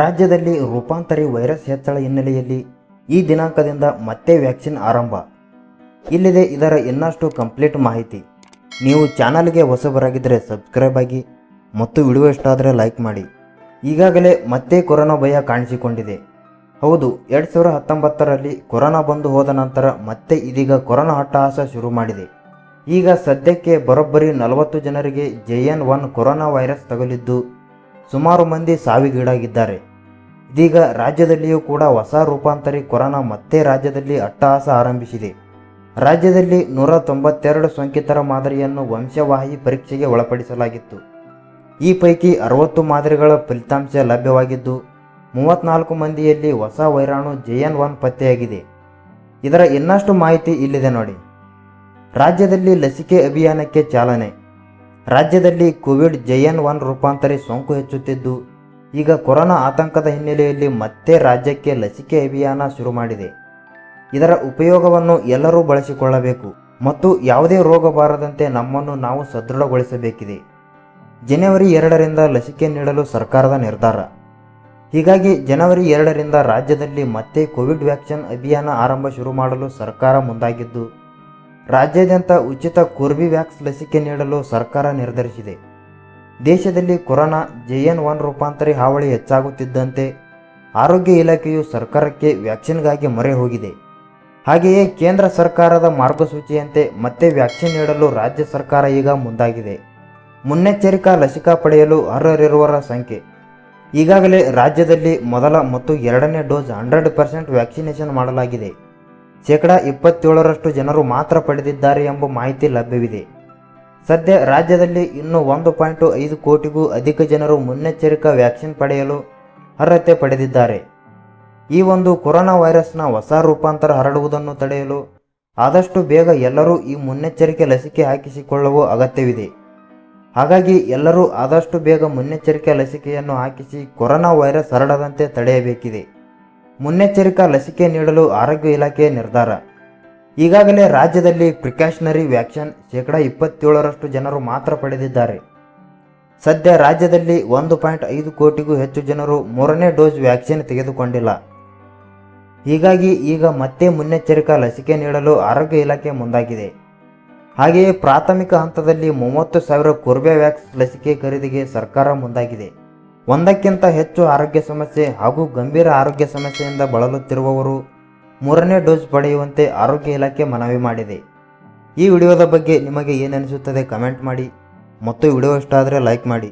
ರಾಜ್ಯದಲ್ಲಿ ರೂಪಾಂತರಿ ವೈರಸ್ ಹೆಚ್ಚಳ ಹಿನ್ನೆಲೆಯಲ್ಲಿ ಈ ದಿನಾಂಕದಿಂದ ಮತ್ತೆ ವ್ಯಾಕ್ಸಿನ್ ಆರಂಭ. ಇಲ್ಲಿದೆ ಇದರ ಇನ್ನಷ್ಟು ಕಂಪ್ಲೀಟ್ ಮಾಹಿತಿ. ನೀವು ಚಾನಲ್ಗೆ ಹೊಸಬರಾಗಿದ್ದರೆ ಸಬ್ಸ್ಕ್ರೈಬ್ ಆಗಿ ಮತ್ತು ವಿಡಿಯೋ ಇಷ್ಟ ಲೈಕ್ ಮಾಡಿ. ಈಗಾಗಲೇ ಮತ್ತೆ ಕೊರೋನಾ ಭಯ ಕಾಣಿಸಿಕೊಂಡಿದೆ. ಹೌದು, ಎರಡು ಸಾವಿರ ಹತ್ತೊಂಬತ್ತರಲ್ಲಿ ಕೊರೋನಾ ಬಂದು ಹೋದ ನಂತರ ಮತ್ತೆ ಇದೀಗ ಕೊರೋನಾ ಹಟ್ಟಹಾಸ ಶುರು ಮಾಡಿದೆ. ಈಗ ಸದ್ಯಕ್ಕೆ ಬರೋಬ್ಬರಿ ನಲವತ್ತು ಜನರಿಗೆ J N one corona virus ತಗುಲಿದ್ದು ಸುಮಾರು ಮಂದಿ ಸಾವಿಗೀಡಾಗಿದ್ದಾರೆ. ಇದೀಗ ರಾಜ್ಯದಲ್ಲಿಯೂ ಕೂಡ ಹೊಸ ರೂಪಾಂತರಿ ಕೊರೋನಾ ಮತ್ತೆ ರಾಜ್ಯದಲ್ಲಿ ಅಟ್ಟಹಾಸ ಆರಂಭಿಸಿದೆ. ರಾಜ್ಯದಲ್ಲಿ ನೂರ ತೊಂಬತ್ತೆರಡು ಸೋಂಕಿತರ ಮಾದರಿಯನ್ನು ವಂಶವಾಹಿ ಪರೀಕ್ಷೆಗೆ ಒಳಪಡಿಸಲಾಗಿತ್ತು. ಈ ಪೈಕಿ ಅರವತ್ತು ಮಾದರಿಗಳ ಫಲಿತಾಂಶ ಲಭ್ಯವಾಗಿದ್ದು, ಮೂವತ್ನಾಲ್ಕು ಮಂದಿಯಲ್ಲಿ ಹೊಸ ವೈರಾಣು ಜೆ ಎನ್ ಒನ್ ಪತ್ತೆಯಾಗಿದೆ. ಇದರ ಇನ್ನಷ್ಟು ಮಾಹಿತಿ ಇಲ್ಲಿದೆ ನೋಡಿ. ರಾಜ್ಯದಲ್ಲಿ ಲಸಿಕೆ ಅಭಿಯಾನಕ್ಕೆ ಚಾಲನೆ. ರಾಜ್ಯದಲ್ಲಿ ಕೋವಿಡ್ ಜೆಎನ್ ಒನ್ ರೂಪಾಂತರಿ ಸೋಂಕು ಹೆಚ್ಚುತ್ತಿದ್ದು, ಈಗ ಕೊರೋನಾ ಆತಂಕದ ಹಿನ್ನೆಲೆಯಲ್ಲಿ ಮತ್ತೆ ರಾಜ್ಯಕ್ಕೆ ಲಸಿಕೆ ಅಭಿಯಾನ ಶುರು ಮಾಡಿದೆ. ಇದರ ಉಪಯೋಗವನ್ನು ಎಲ್ಲರೂ ಬಳಸಿಕೊಳ್ಳಬೇಕು ಮತ್ತು ಯಾವುದೇ ರೋಗ ಬಾರದಂತೆ ನಮ್ಮನ್ನು ನಾವು ಸದೃಢಗೊಳಿಸಬೇಕಿದೆ. ಜನವರಿ ಎರಡರಿಂದ ಲಸಿಕೆ ನೀಡಲು ಸರ್ಕಾರದ ನಿರ್ಧಾರ. ಹೀಗಾಗಿ ಜನವರಿ ಎರಡರಿಂದ ರಾಜ್ಯದಲ್ಲಿ ಮತ್ತೆ ಕೋವಿಡ್ ವ್ಯಾಕ್ಸಿನ್ ಅಭಿಯಾನ ಆರಂಭ ಶುರು ಮಾಡಲು ಸರ್ಕಾರ ಮುಂದಾಗಿದ್ದು ರಾಜ್ಯಾದ್ಯಂತ ಉಚಿತ ಕೋರ್ಬಿವ್ಯಾಕ್ಸ್ ಲಸಿಕೆ ನೀಡಲು ಸರ್ಕಾರ ನಿರ್ಧರಿಸಿದೆ. ದೇಶದಲ್ಲಿ ಕೊರೋನಾ ಜೆಎನ್ ಒನ್ ರೂಪಾಂತರಿ ಹಾವಳಿ ಹೆಚ್ಚಾಗುತ್ತಿದ್ದಂತೆ ಆರೋಗ್ಯ ಇಲಾಖೆಯು ಸರ್ಕಾರಕ್ಕೆ ವ್ಯಾಕ್ಸಿನ್ಗಾಗಿ ಮೊರೆ ಹೋಗಿದೆ. ಹಾಗೆಯೇ ಕೇಂದ್ರ ಸರ್ಕಾರದ ಮಾರ್ಗಸೂಚಿಯಂತೆ ಮತ್ತೆ ವ್ಯಾಕ್ಸಿನ್ ನೀಡಲು ರಾಜ್ಯ ಸರ್ಕಾರ ಈಗ ಮುಂದಾಗಿದೆ. ಮುನ್ನೆಚ್ಚರಿಕಾ ಲಸಿಕಾ ಪಡೆಯಲು ಅರ್ಹರಿರುವರ ಸಂಖ್ಯೆ. ಈಗಾಗಲೇ ರಾಜ್ಯದಲ್ಲಿ ಮೊದಲ ಮತ್ತು ಎರಡನೇ ಡೋಸ್ ಹಂಡ್ರೆಡ್ ಪರ್ಸೆಂಟ್ ವ್ಯಾಕ್ಸಿನೇಷನ್ ಮಾಡಲಾಗಿದೆ. ಶೇಕಡಾ ಇಪ್ಪತ್ತೇಳರಷ್ಟು ಜನರು ಮಾತ್ರ ಪಡೆದಿದ್ದಾರೆ ಎಂಬ ಮಾಹಿತಿ ಲಭ್ಯವಿದೆ. ಸದ್ಯ ರಾಜ್ಯದಲ್ಲಿ ಇನ್ನೂ ಒಂದು ಪಾಯಿಂಟ್ ಐದು ಕೋಟಿಗೂ ಅಧಿಕ ಜನರು ಮುನ್ನೆಚ್ಚರಿಕಾ ವ್ಯಾಕ್ಸಿನ್ ಪಡೆಯಲು ಅರ್ಹತೆ ಪಡೆದಿದ್ದಾರೆ. ಈ ಒಂದು ಕೊರೋನಾ ವೈರಸ್ನ ಹೊಸ ರೂಪಾಂತರ ಹರಡುವುದನ್ನು ತಡೆಯಲು ಆದಷ್ಟು ಬೇಗ ಎಲ್ಲರೂ ಈ ಮುನ್ನೆಚ್ಚರಿಕೆ ಲಸಿಕೆ ಹಾಕಿಸಿಕೊಳ್ಳುವ ಅಗತ್ಯವಿದೆ. ಹಾಗಾಗಿ ಎಲ್ಲರೂ ಆದಷ್ಟು ಬೇಗ ಮುನ್ನೆಚ್ಚರಿಕೆ ಲಸಿಕೆಯನ್ನು ಹಾಕಿಸಿ ಕೊರೋನಾ ವೈರಸ್ ಹರಡದಂತೆ ತಡೆಯಬೇಕಿದೆ. ಮುನ್ನೆಚ್ಚರಿಕಾ ಲಸಿಕೆ ನೀಡಲು ಆರೋಗ್ಯ ಇಲಾಖೆ ನಿರ್ಧಾರ. ಈಗಾಗಲೇ ರಾಜ್ಯದಲ್ಲಿ ಪ್ರಿಕಾಷನರಿ ವ್ಯಾಕ್ಸಿನ್ ಶೇಕಡಾ ಇಪ್ಪತ್ತೇಳರಷ್ಟು ಜನರು ಮಾತ್ರ ಪಡೆದಿದ್ದಾರೆ. ಸದ್ಯ ರಾಜ್ಯದಲ್ಲಿ ಒಂದು ಪಾಯಿಂಟ್ ಐದು ಕೋಟಿಗೂ ಹೆಚ್ಚು ಜನರು ಮೂರನೇ ಡೋಸ್ ವ್ಯಾಕ್ಸಿನ್ ತೆಗೆದುಕೊಂಡಿಲ್ಲ. ಹೀಗಾಗಿ ಈಗ ಮತ್ತೆ ಮುನ್ನೆಚ್ಚರಿಕಾ ಲಸಿಕೆ ನೀಡಲು ಆರೋಗ್ಯ ಇಲಾಖೆ ಮುಂದಾಗಿದೆ. ಹಾಗೆಯೇ ಪ್ರಾಥಮಿಕ ಹಂತದಲ್ಲಿ ಮೂವತ್ತು ಸಾವಿರ ಕೋರ್ಬೆವ್ಯಾಕ್ಸ್ ಲಸಿಕೆ ಖರೀದಿಗೆ ಸರ್ಕಾರ ಮುಂದಾಗಿದೆ. ಒಂದಕ್ಕಿಂತ ಹೆಚ್ಚು ಆರೋಗ್ಯ ಸಮಸ್ಯೆ ಹಾಗೂ ಗಂಭೀರ ಆರೋಗ್ಯ ಸಮಸ್ಯೆಯಿಂದ ಬಳಲುತ್ತಿರುವವರು ಮೂರನೇ ಡೋಸ್ ಪಡೆಯುವಂತೆ ಆರೋಗ್ಯ ಇಲಾಖೆ ಮನವಿ ಮಾಡಿದೆ. ಈ ವಿಡಿಯೋದ ಬಗ್ಗೆ ನಿಮಗೆ ಏನನಿಸುತ್ತದೆ ಕಮೆಂಟ್ ಮಾಡಿ ಮತ್ತು ವಿಡಿಯೋ ಇಷ್ಟ ಆದರೆ ಲೈಕ್ ಮಾಡಿ.